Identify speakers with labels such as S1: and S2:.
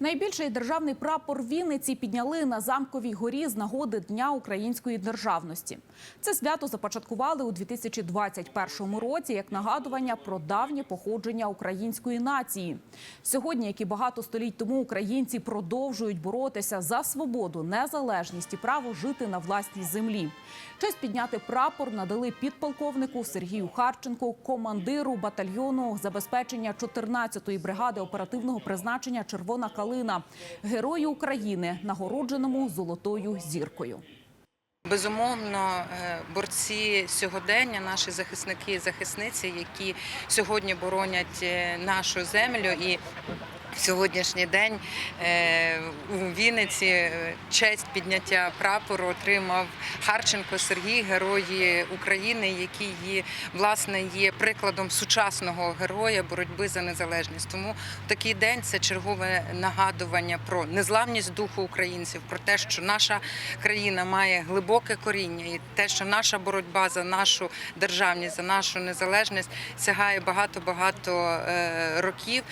S1: Найбільший державний прапор Вінниці підняли на замковій горі з нагоди Дня української державності. Це свято започаткували у 2021 році як нагадування про давнє походження української нації. Сьогодні, як і багато століть тому, українці продовжують боротися за свободу, незалежність і право жити на власній землі. Честь підняти прапор надали підполковнику Сергію Харченку, командиру батальйону забезпечення 14-ї бригади оперативного призначення Червона калина, герою України, нагородженому золотою зіркою.
S2: Безумовно, е, борці сьогодення, наші захисники і захисниці, які сьогодні боронять е, нашу землю і. В сьогоднішній день е, у Вінниці е, честь підняття прапору отримав Харченко Сергій, герої України, який є, власне є прикладом сучасного героя боротьби за незалежність. Тому такий день це чергове нагадування про незламність духу українців, про те, що наша країна має глибоке коріння, і те, що наша боротьба за нашу державність, за нашу незалежність сягає багато багато років.